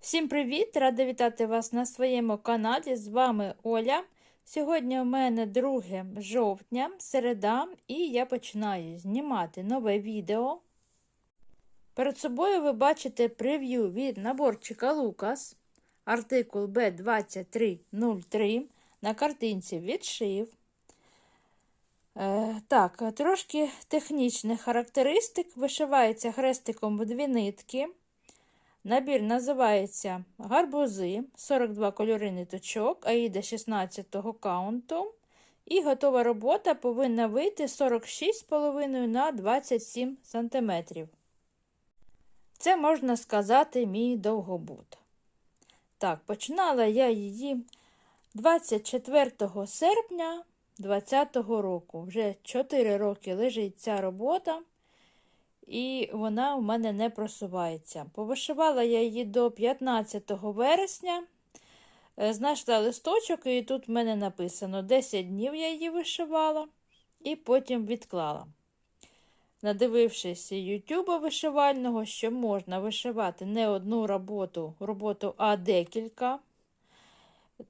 Всім привіт! Рада вітати вас на своєму каналі. З вами Оля. Сьогодні у мене 2 жовтня, середа, і я починаю знімати нове відео. Перед собою ви бачите прев'ю від наборчика Лукас, артикул B2303. На картинці відшив. Е, так, трошки технічних характеристик. Вишивається хрестиком в дві нитки. Набір називається гарбузи, 42 кольори ниточок, аїда 16 каунту. І готова робота повинна вийти 46,5 на 27 см. Це, можна сказати, мій довгобут. Так, починала я її 24 серпня 2020 року. Вже 4 роки лежить ця робота і вона в мене не просувається. Повишивала я її до 15 вересня. Е, знайшла листочок, і тут в мене написано 10 днів я її вишивала і потім відклала. Надивившись Ютуба вишивального, що можна вишивати не одну роботу, роботу, а декілька,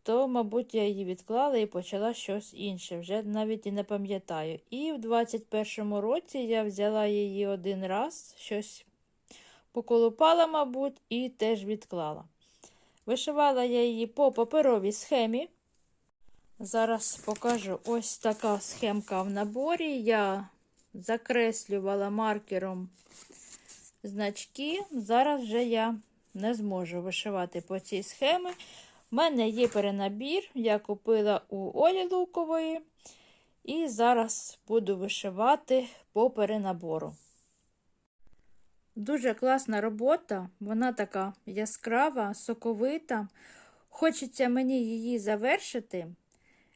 то, мабуть, я її відклала і почала щось інше, вже навіть і не пам'ятаю. І в 21-му році я взяла її один раз, щось поколупала, мабуть, і теж відклала. Вишивала я її по паперовій схемі. Зараз покажу ось така схемка в наборі. Я закреслювала маркером значки. Зараз вже я не зможу вишивати по цій схемі. У мене є перенабір, я купила у Олі Лукової. І зараз буду вишивати по перенабору. Дуже класна робота, вона така яскрава, соковита. Хочеться мені її завершити.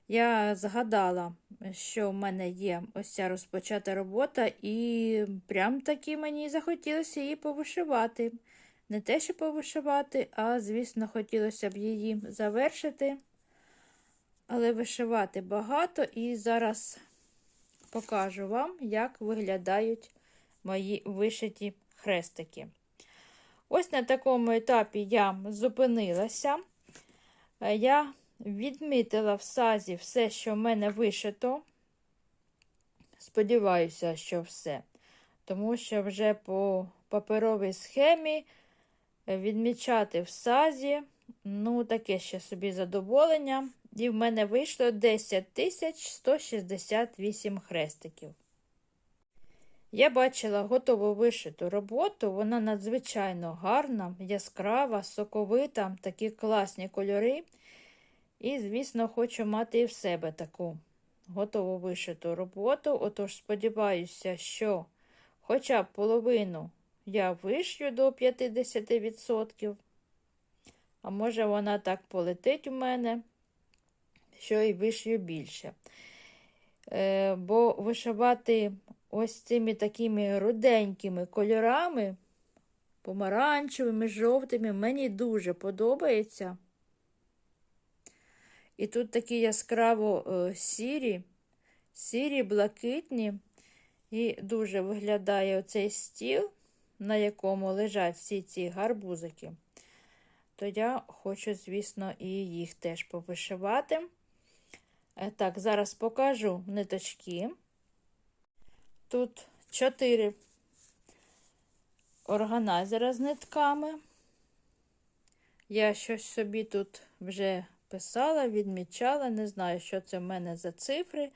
Я згадала, що в мене є ось ця розпочата робота, і прям таки мені захотілося її повишивати. Не те, що повишивати, а, звісно, хотілося б її завершити. Але вишивати багато, і зараз покажу вам, як виглядають мої вишиті хрестики. Ось на такому етапі я зупинилася. Я відмітила в сазі все, що в мене вишито. Сподіваюся, що все. Тому що вже по паперовій схемі відмічати в сазі. Ну, таке ще собі задоволення. І в мене вийшло 10 168 хрестиків. Я бачила готову вишиту роботу, вона надзвичайно гарна, яскрава, соковита, такі класні кольори. І, звісно, хочу мати і в себе таку готову вишиту роботу. Отож, сподіваюся, що хоча б половину я вишью до 50%. А може, вона так полетить у мене, що і вишью більше. Е, Бо вишивати ось цими такими руденькими кольорами, помаранчевими, жовтими, мені дуже подобається. І тут такі яскраво е, сірі, сірі, блакитні, і дуже виглядає оцей стіл на якому лежать всі ці гарбузики, то я хочу, звісно, і їх теж повишивати. Е, так, зараз покажу ниточки. Тут чотири органайзера з нитками. Я щось собі тут вже писала, відмічала, не знаю, що це в мене за цифри.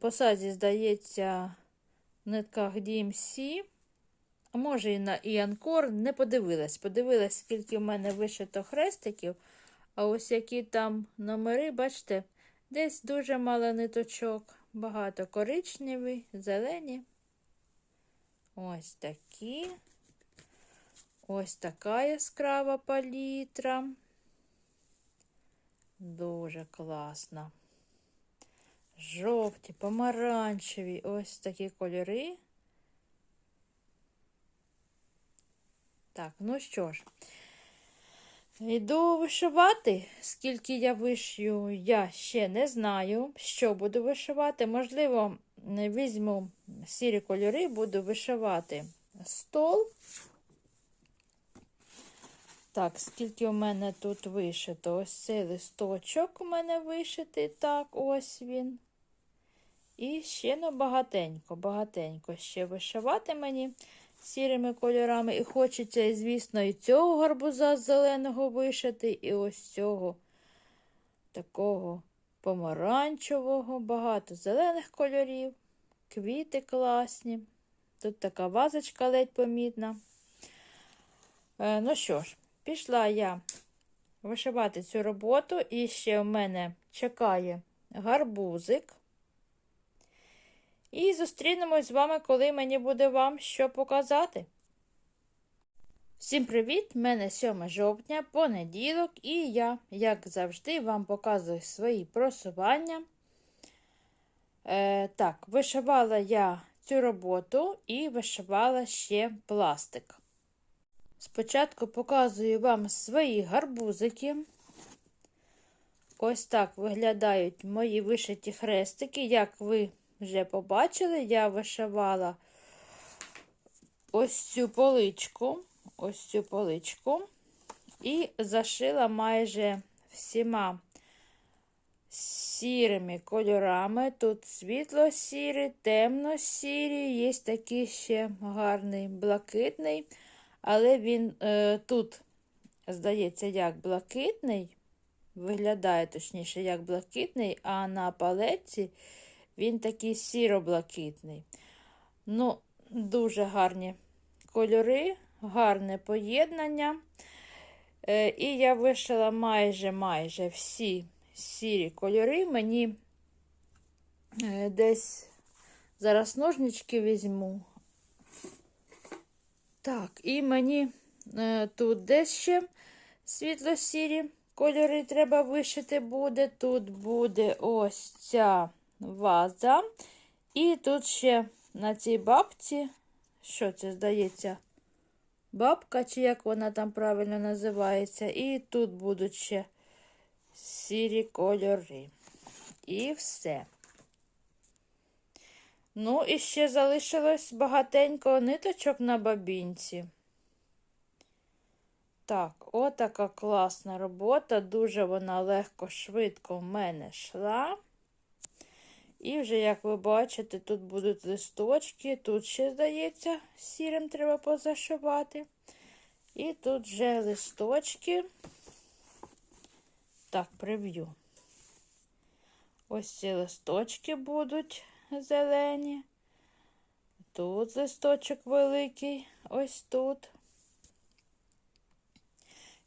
По сазі, здається, в нитках DMC а може і на Іанкор, не подивилась. Подивилась, скільки в мене вишито хрестиків. А ось які там номери, бачите, десь дуже мало ниточок, багато коричневі, зелені. Ось такі. Ось така яскрава палітра. Дуже класна. Жовті, помаранчеві, ось такі кольори. Так, ну що ж, йду вишивати. Скільки я вишью, я ще не знаю, що буду вишивати. Можливо, візьму сірі кольори, буду вишивати стол. Так, скільки у мене тут вишито? Ось цей листочок у мене вишитий, так, ось він. І ще ну, багатенько, багатенько ще вишивати мені сірими кольорами. І хочеться, звісно, і цього гарбуза зеленого вишити, і ось цього такого помаранчевого, багато зелених кольорів, квіти класні. Тут така вазочка ледь помітна. Е, ну що ж, пішла я вишивати цю роботу, і ще в мене чекає гарбузик. І зустрінемось з вами, коли мені буде вам що показати. Всім привіт! Мене 7 жовтня, понеділок, і я, як завжди, вам показую свої просування. Е, Так, вишивала я цю роботу і вишивала ще пластик. Спочатку показую вам свої гарбузики. Ось так виглядають мої вишиті хрестики. Як ви вже побачили, я вишивала ось цю поличку, ось цю поличку і зашила майже всіма сірими кольорами. Тут світло-сірі, темно-сірі, є такий ще гарний блакитний, але він е, тут, здається, як блакитний, виглядає точніше, як блакитний, а на палеці він такий сіро-блакитний. Ну, дуже гарні кольори, гарне поєднання. Е, і я вишила майже майже всі сірі кольори. Мені е, десь зараз ножнички візьму. Так, і мені е, тут десь ще світло-сірі кольори треба вишити буде. Тут буде ось ця ваза. І тут ще на цій бабці, що це здається, бабка, чи як вона там правильно називається, і тут будуть ще сірі кольори. І все. Ну, і ще залишилось багатенько ниточок на бабінці. Так, отака класна робота. Дуже вона легко, швидко в мене йшла. І вже, як ви бачите, тут будуть листочки, тут ще, здається, сірим треба позашивати. І тут вже листочки. Так, приб'ю. Ось ці листочки будуть зелені. Тут листочок великий, ось тут.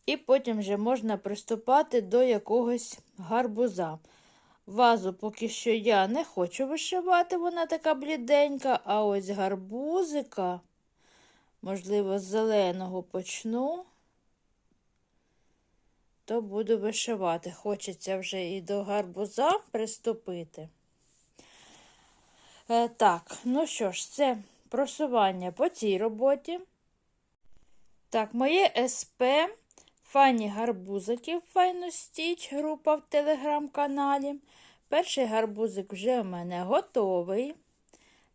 І потім вже можна приступати до якогось гарбуза. Вазу поки що я не хочу вишивати, вона така бліденька, а ось гарбузика, можливо, з зеленого почну, то буду вишивати. Хочеться вже і до гарбуза приступити. Е, так, ну що ж, це просування по цій роботі. Так, моє СП. Фані гарбузиків Файно Стіч, група в телеграм-каналі. Перший гарбузик вже у мене готовий.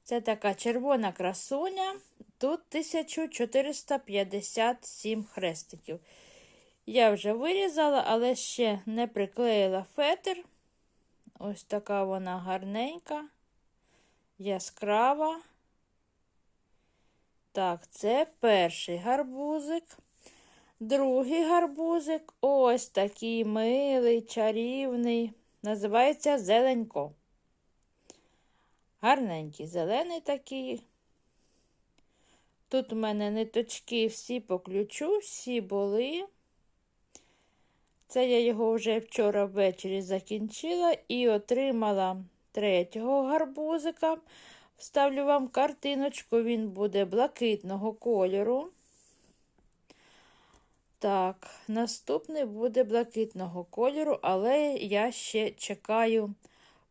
Це така червона красуня. Тут 1457 хрестиків. Я вже вирізала, але ще не приклеїла фетр. Ось така вона гарненька, яскрава. Так, це перший гарбузик. Другий гарбузик ось такий милий, чарівний. Називається зеленько. Гарненький, зелений такий. Тут у мене ниточки всі по ключу, всі були. Це я його вже вчора ввечері закінчила і отримала третього гарбузика. Вставлю вам картиночку, він буде блакитного кольору. Так, наступний буде блакитного кольору, але я ще чекаю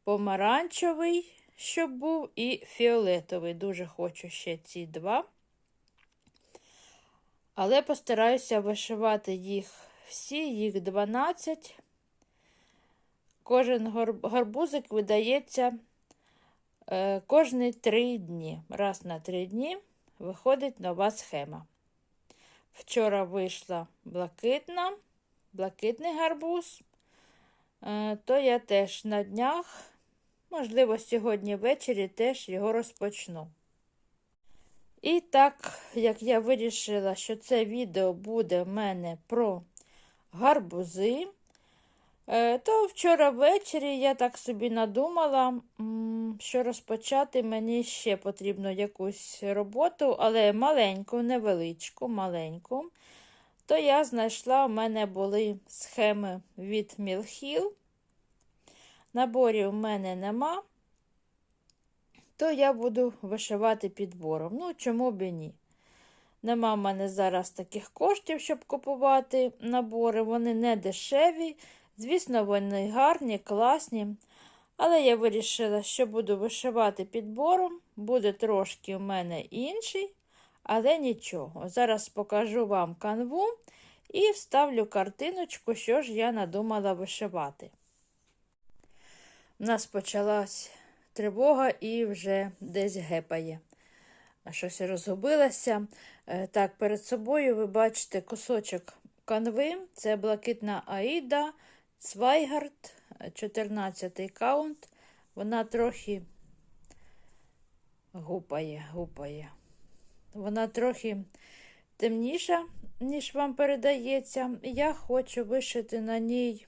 помаранчевий, щоб був, і фіолетовий. Дуже хочу ще ці два. Але постараюся вишивати їх всі, їх 12. Кожен гарбузик видається е, кожні три дні. Раз на три дні виходить нова схема. Вчора вийшла блакитна, блакитний гарбуз, е, то я теж на днях, можливо, сьогодні ввечері теж його розпочну. І так, як я вирішила, що це відео буде в мене про гарбузи, то вчора ввечері я так собі надумала, що розпочати мені ще потрібно якусь роботу, але маленьку, невеличку, маленьку. То я знайшла, у мене були схеми від Мілхіл. Наборів у мене нема то я буду вишивати підбором. Ну, чому б і ні? Нема в мене зараз таких коштів, щоб купувати набори. Вони не дешеві. Звісно, вони гарні, класні. Але я вирішила, що буду вишивати підбором. Буде трошки у мене інший, але нічого. Зараз покажу вам канву і вставлю картиночку, що ж я надумала вишивати. У нас почалась тривога і вже десь гепає. Щось розгубилося. Е, так, перед собою ви бачите кусочок канви. Це блакитна Аїда, Цвайгард, 14 каунт. Вона трохи гупає, гупає. Вона трохи темніша, ніж вам передається. Я хочу вишити на ній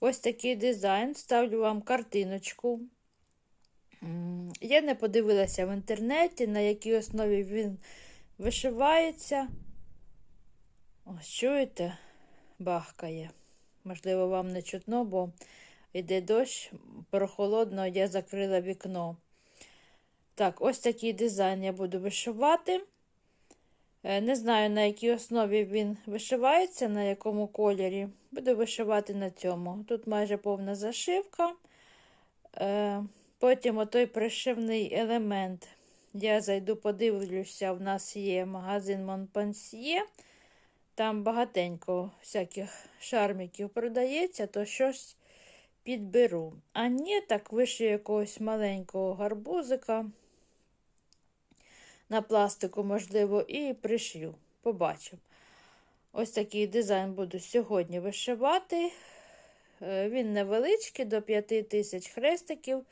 ось такий дизайн. Ставлю вам картиночку. Я не подивилася в інтернеті, на якій основі він вишивається. Ось, чуєте, бахкає. Можливо, вам не чутно, бо йде дощ, прохолодно, я закрила вікно. Так, ось такий дизайн я буду вишивати. Е, не знаю, на якій основі він вишивається, на якому кольорі. Буду вишивати на цьому. Тут майже повна зашивка. Е, Потім отой пришивний елемент. Я зайду, подивлюся, в нас є магазин Монпансьє. Там багатенько всяких шарміків продається, то щось підберу. А ні, так вище якогось маленького гарбузика на пластику, можливо, і пришью. Побачимо. Ось такий дизайн буду сьогодні вишивати. Е, він невеличкий, до 5 тисяч хрестиків.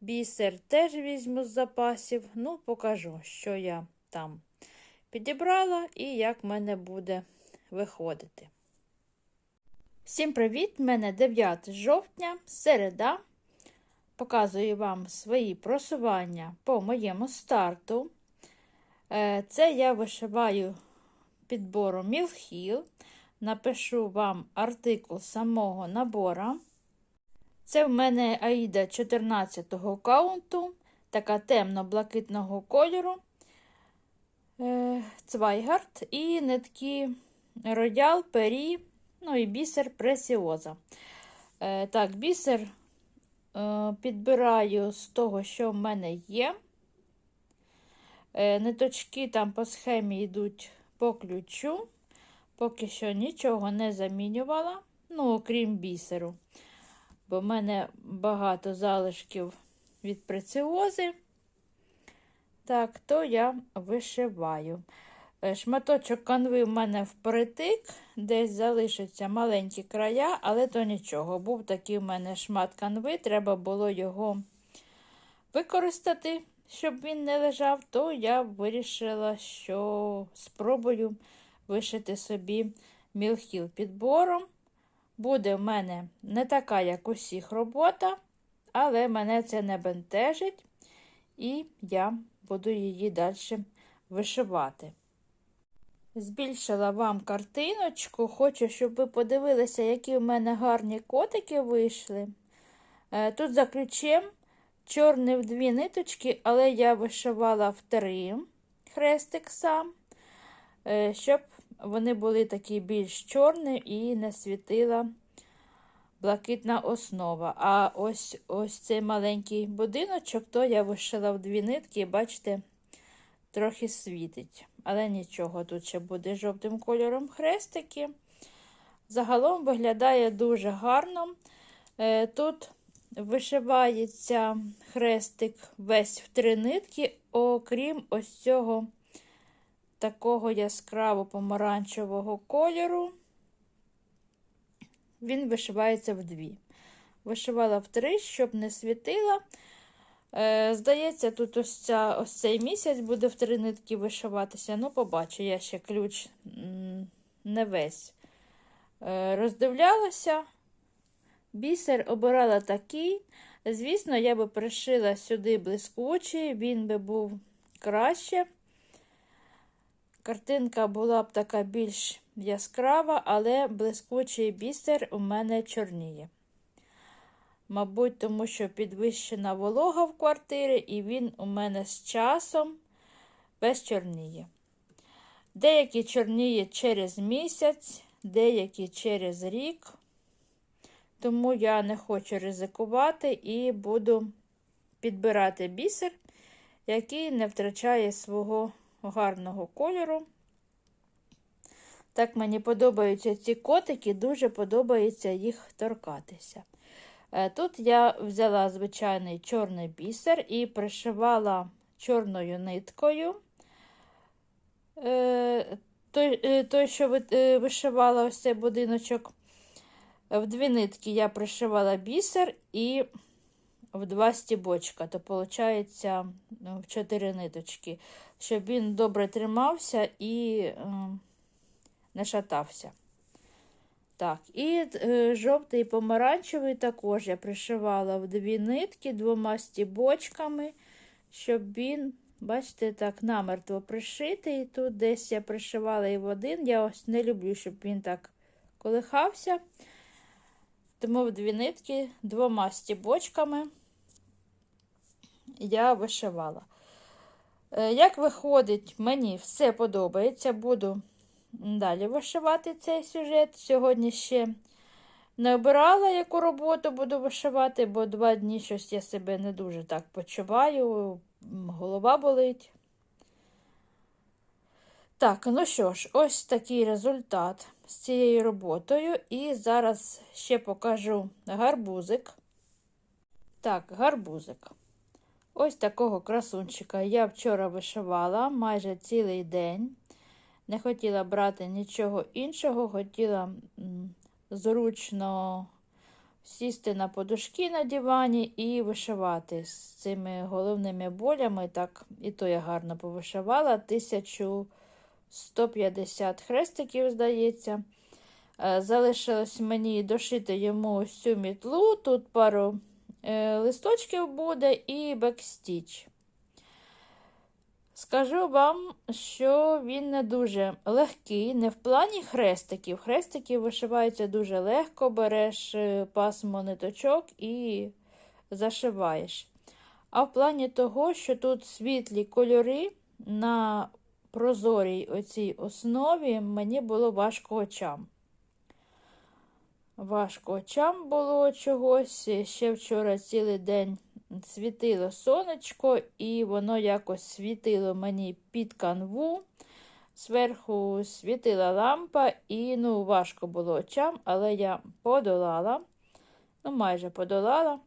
Бісер теж візьму з запасів. Ну, покажу, що я там підібрала і як в мене буде виходити. Всім привіт! Мене 9 жовтня, середа. Показую вам свої просування по моєму старту. Е, це я вишиваю підбору Мілхіл. Напишу вам артикул самого набора. Це в мене Аїда 14 го каунту, така темно-блакитного кольору. Е, Цвайгард і нитки Роял, Пері, ну і бісер Пресіоза. Е, так, бісер е, підбираю з того, що в мене є. Ниточки там по схемі йдуть по ключу. Поки що нічого не замінювала, ну, окрім бісеру бо в мене багато залишків від преціози. Так, то я вишиваю. Е, шматочок канви в мене впритик, десь залишаться маленькі края, але то нічого. Був такий в мене шмат канви, треба було його використати, щоб він не лежав, то я вирішила, що спробую вишити собі мілхіл підбором. Буде в мене не така, як усіх робота, але мене це не бентежить, і я буду її далі вишивати. Збільшила вам картиночку, хочу, щоб ви подивилися, які в мене гарні котики вийшли. Е, тут за ключем чорний в дві ниточки, але я вишивала в три хрестик сам, е, щоб вони були такі більш чорні і не світила блакитна основа. А ось ось цей маленький будиночок, то я вишила в дві нитки, бачите, трохи світить. Але нічого, тут ще буде жовтим кольором хрестики. Загалом виглядає дуже гарно. Е, тут вишивається хрестик весь в три нитки, окрім ось цього такого яскраво помаранчевого кольору. Він вишивається вдві. Вишивала в три, щоб не світила. Е, Здається, тут ось, ця, ось цей місяць буде в три нитки вишиватися. Ну, побачу, я ще ключ не весь е, роздивлялася. Бісер обирала такий. Звісно, я би пришила сюди блискучий, він би був краще. Картинка була б така більш яскрава, але блискучий бісер у мене чорніє. Мабуть, тому що підвищена волога в квартирі, і він у мене з часом без чорніє. Деякі чорніє через місяць, деякі через рік. Тому я не хочу ризикувати і буду підбирати бісер, який не втрачає свого гарного кольору. Так мені подобаються ці котики, дуже подобається їх торкатися. Е, Тут я взяла звичайний чорний бісер і пришивала чорною ниткою. Е, той, е, той що вишивала ось цей будиночок. В дві нитки я пришивала бісер і в два стібочка, то виходить ну, в чотири ниточки, щоб він добре тримався і е, не шатався. Так, і е, жовтий і помаранчевий також я пришивала в дві нитки двома стібочками, щоб він, бачите, так, намертво пришитий. Тут десь я пришивала і в один. Я ось не люблю, щоб він так колихався. Тому в дві нитки двома стібочками я вишивала. Е, як виходить, мені все подобається, буду далі вишивати цей сюжет. Сьогодні ще не обирала, яку роботу буду вишивати, бо два дні щось я себе не дуже так почуваю, голова болить. Так, ну що ж, ось такий результат з цією роботою. І зараз ще покажу гарбузик. Так, гарбузик. Ось такого красунчика я вчора вишивала майже цілий день. Не хотіла брати нічого іншого, хотіла зручно сісти на подушки на дивані і вишивати з цими головними болями. Так, і то я гарно повишивала. 1150 хрестиків, здається. Е, залишилось мені дошити йому цю мітлу. Тут пару е, листочків буде і бекстіч. Скажу вам, що він не дуже легкий, не в плані хрестиків. Хрестики вишиваються дуже легко, береш е, пасмо ниточок і зашиваєш. А в плані того, що тут світлі кольори на прозорій оцій основі, мені було важко очам. Важко очам було чогось. Ще вчора цілий день світило сонечко, і воно якось світило мені під канву. Зверху світила лампа, і ну, важко було очам, але я подолала, ну, майже подолала.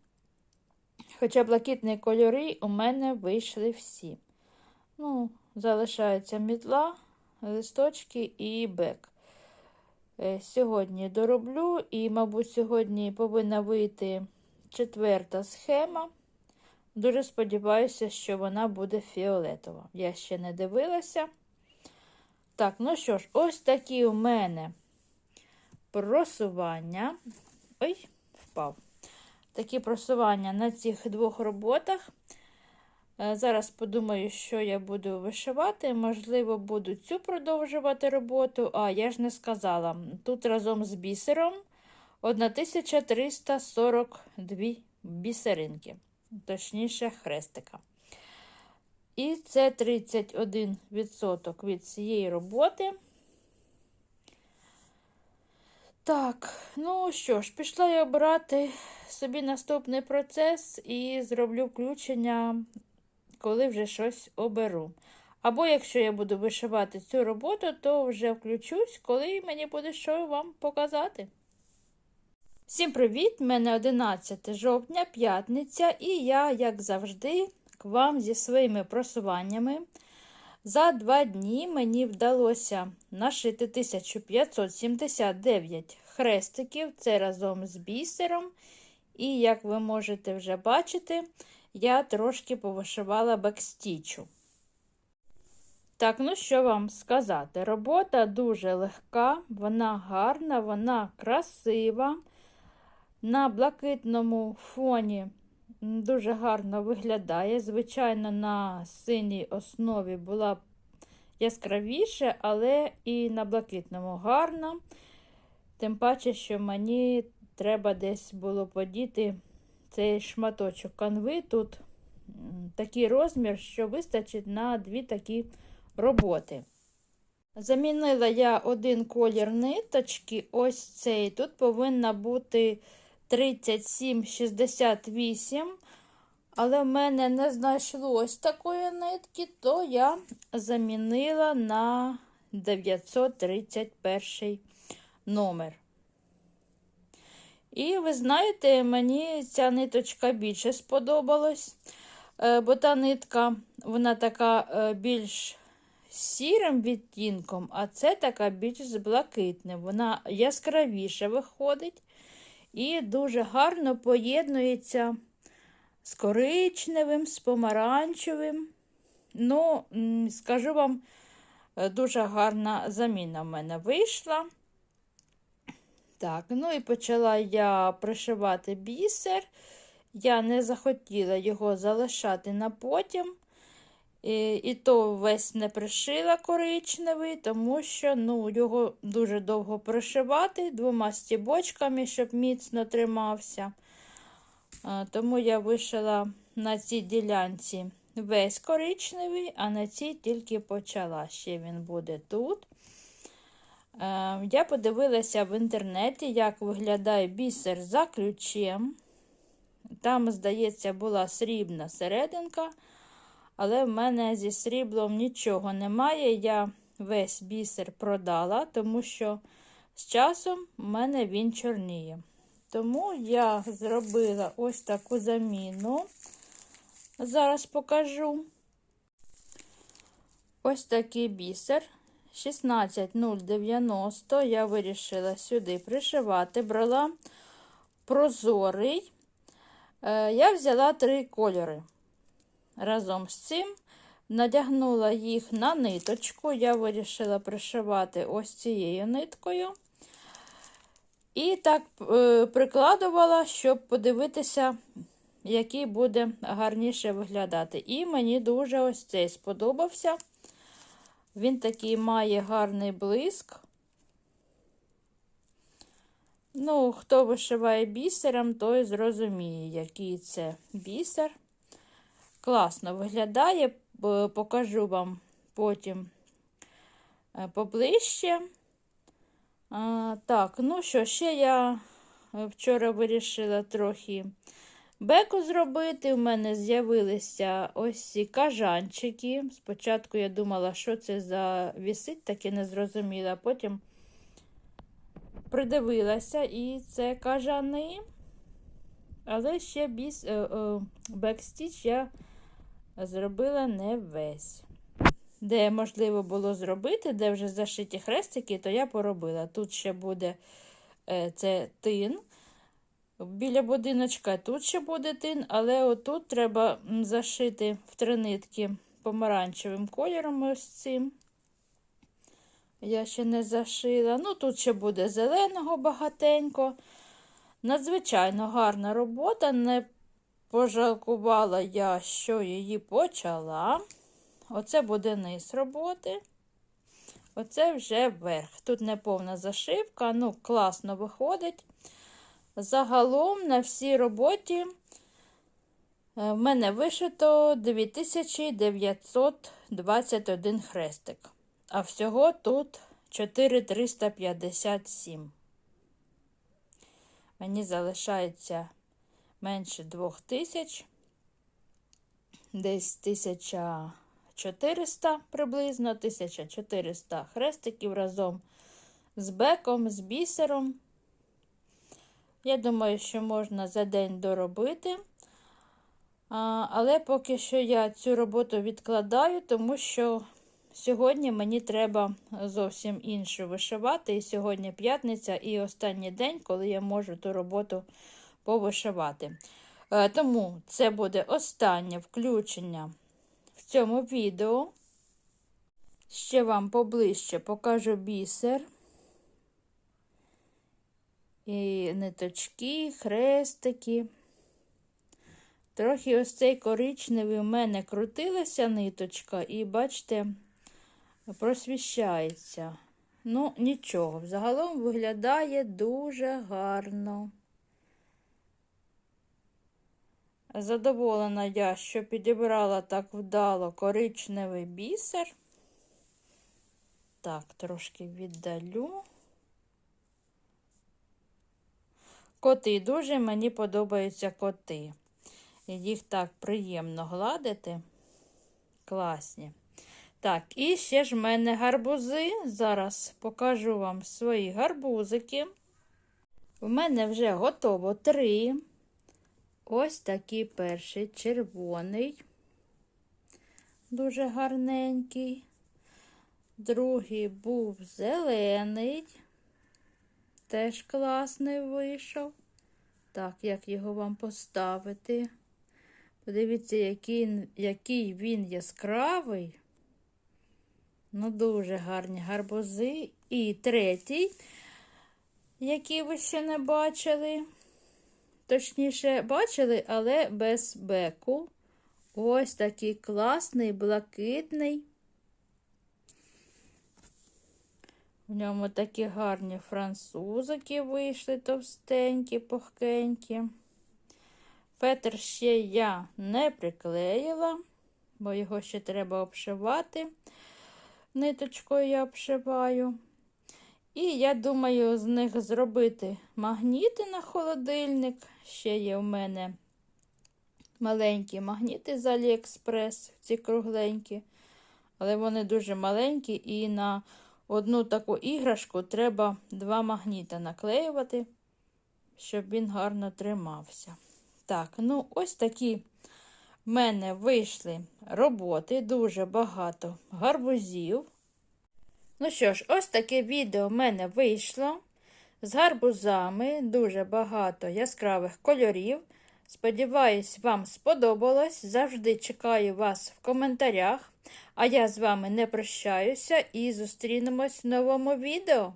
Хоча блакитні кольори у мене вийшли всі. Ну, Залишається мітла, листочки і бек. Е, сьогодні дороблю, і, мабуть, сьогодні повинна вийти четверта схема. Дуже сподіваюся, що вона буде фіолетова. Я ще не дивилася. Так, ну що ж, ось такі у мене просування. Ой, впав. Такі просування на цих двох роботах. Е, зараз подумаю, що я буду вишивати. Можливо, буду цю продовжувати роботу, а я ж не сказала. Тут разом з бісером 1342 бісеринки точніше хрестика. І це 31% від цієї роботи. Так, ну що ж, пішла я обрати собі наступний процес і зроблю включення, коли вже щось оберу. Або якщо я буду вишивати цю роботу, то вже включусь, коли мені буде що вам показати. Всім привіт! Мене 11 жовтня, п'ятниця, і я, як завжди, к вам зі своїми просуваннями. За два дні мені вдалося нашити 1579 хрестиків, це разом з бісером. І, як ви можете вже бачити, я трошки повишивала бекстічу. Так, ну що вам сказати? Робота дуже легка, вона гарна, вона красива. На блакитному фоні дуже гарно виглядає. Звичайно, на синій основі була яскравіше, але і на блакитному гарно. Тим паче, що мені треба десь було подіти цей шматочок канви. Тут такий розмір, що вистачить на дві такі роботи. Замінила я один колір ниточки, ось цей. Тут повинна бути 37,68, але в мене не знайшлось такої нитки, то я замінила на 931 номер. І ви знаєте, мені ця ниточка більше сподобалась, е, бо та нитка, вона така е, більш сірим відтінком, а це така більш з блакитним. Вона яскравіше виходить і дуже гарно поєднується з коричневим, з помаранчевим. Ну, скажу вам, е, дуже гарна заміна в мене вийшла. Так, ну і почала я пришивати бісер. Я не захотіла його залишати на потім. І, і то весь не пришила коричневий, тому що ну, його дуже довго пришивати двома стібочками, щоб міцно тримався. А, тому я вишила на цій ділянці весь коричневий, а на цій тільки почала. Ще він буде тут. А, я подивилася в інтернеті, як виглядає бісер за ключем. Там, здається, була срібна серединка. Але в мене зі сріблом нічого немає. Я весь бісер продала, тому що з часом в мене він чорніє. Тому я зробила ось таку заміну. Зараз покажу. Ось такий бісер. 16090 я вирішила сюди пришивати, брала прозорий. Е, я взяла три кольори. Разом з цим надягнула їх на ниточку, я вирішила пришивати ось цією ниткою. І так е, прикладувала, щоб подивитися, який буде гарніше виглядати. І мені дуже ось цей сподобався. Він такий має гарний блиск. Ну, хто вишиває бісером, той зрозуміє, який це бісер. Класно виглядає, покажу вам потім е, поближче. Так, ну що, ще я вчора вирішила трохи беку зробити. У мене з'явилися ось ці кажанчики. Спочатку я думала, що це за вісить, таке не зрозуміла. Потім придивилася і це кажани. Але ще біс, е, е, бекстіч я зробила не весь. Де можливо було зробити, де вже зашиті хрестики, то я поробила. Тут ще буде е, це тин. Біля будиночка тут ще буде тин, але отут треба зашити в три нитки помаранчевим кольором ось цим. Я ще не зашила. Ну, тут ще буде зеленого багатенько. Надзвичайно гарна робота. Не Пожалкувала я, що її почала. Оце буде низ роботи. Оце вже верх. Тут не повна зашивка, ну, класно виходить. Загалом на всій роботі е, в мене вишито 9921 хрестик. А всього тут 4357. Мені залишається менше 2000, десь 1400 приблизно, 1400 хрестиків разом з беком, з бісером. Я думаю, що можна за день доробити. Але поки що я цю роботу відкладаю, тому що сьогодні мені треба зовсім інше вишивати. І сьогодні п'ятниця і останній день, коли я можу ту роботу повишивати. Е, Тому це буде останнє включення в цьому відео. Ще вам поближче покажу бісер. І ниточки, хрестики. Трохи ось цей коричневий у мене крутилася ниточка, і, бачите, просвіщається. Ну, нічого, взагалом виглядає дуже гарно. Задоволена я, що підібрала так вдало коричневий бісер. Так, трошки віддалю. Коти дуже мені подобаються коти. Їх так приємно гладити. Класні. Так, і ще ж в мене гарбузи. Зараз покажу вам свої гарбузики. У мене вже готово три. Ось такий перший червоний, дуже гарненький. Другий був зелений, теж класний вийшов. Так, як його вам поставити? Подивіться, який, який він яскравий. Ну, дуже гарні гарбузи. І третій, який ви ще не бачили. Точніше, бачили, але без беку. Ось такий класний, блакитний. В ньому такі гарні французики вийшли товстенькі, пухкенькі. Фетр ще я не приклеїла, бо його ще треба обшивати. Ниточкою я обшиваю. І я думаю, з них зробити магніти на холодильник. Ще є в мене маленькі магніти з Аліекспрес, ці кругленькі. Але вони дуже маленькі, і на одну таку іграшку треба два магніти наклеювати, щоб він гарно тримався. Так, ну ось такі в мене вийшли роботи, дуже багато гарбузів. Ну що ж, ось таке відео в мене вийшло. З гарбузами дуже багато яскравих кольорів. Сподіваюсь, вам сподобалось. Завжди чекаю вас в коментарях. А я з вами не прощаюся і зустрінемось в новому відео.